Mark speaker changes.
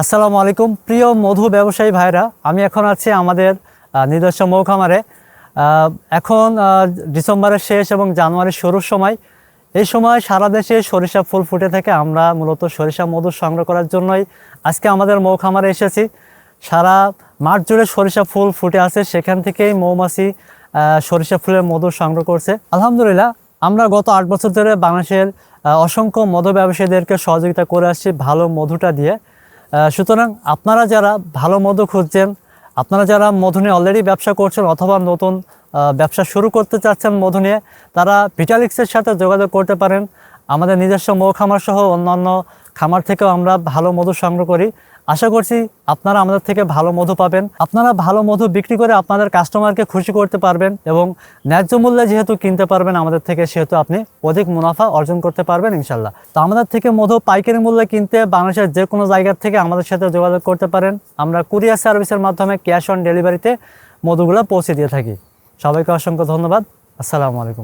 Speaker 1: আসসালামু আলাইকুম। প্রিয় মধু ব্যবসায়ী ভাইরা, আমি এখন আছি আমাদের নিজস্ব মৌখামারে। এখন ডিসেম্বরের শেষ এবং জানুয়ারির শুরুর সময়। এই সময় সারা দেশে সরিষা ফুল ফুটে থাকে। আমরা মূলত সরিষা মধু সংগ্রহ করার জন্যই আজকে আমাদের মৌখামারে এসেছি। সারা মাঠ জুড়ে সরিষা ফুল ফুটে আছে। সেখান থেকেই মৌমাছি সরিষা ফুলের মধু সংগ্রহ করছে। আলহামদুলিল্লাহ, আমরা গত আট বছর ধরে বাংলাদেশের অসংখ্য মধু ব্যবসায়ীদেরকে সহযোগিতা করে আসছি ভালো মধুটা দিয়ে। সুতরাং আপনারা যারা ভালো মধু খুঁজছেন, আপনারা যারা মধু নিয়ে অলরেডি ব্যবসা করছেন অথবা নতুন ব্যবসা শুরু করতে চাচ্ছেন মধু নিয়ে, তারা ভিটালিক্সের সাথে যোগাযোগ করতে পারেন। আমাদের নিজস্ব মৌ খামার সহ অন্যান্য খামার থেকেও আমরা ভালো মধু সংগ্রহ করি। আশা করছি আপনারা আমাদের থেকে ভালো মধু পাবেন। আপনারা ভালো মধু বিক্রি করে আপনাদের কাস্টমারকে খুশি করতে পারবেন এবং ন্যায্য মূল্যে যেহেতু কিনতে পারবেন আমাদের থেকে, সেহেতু আপনি অধিক মুনাফা অর্জন করতে পারবেন ইনশাল্লাহ তো আমাদের থেকে মধু পাইকারি মূল্যে কিনতে বাংলাদেশের যে কোনো জায়গার থেকে আমাদের সাথে যোগাযোগ করতে পারেন। আমরা কুরিয়ার সার্ভিসের মাধ্যমে ক্যাশ অন ডেলিভারিতে মধুগুলো পৌঁছে দিয়ে থাকি। সবাইকে অসংখ্য ধন্যবাদ। আসসালামু আলাইকুম।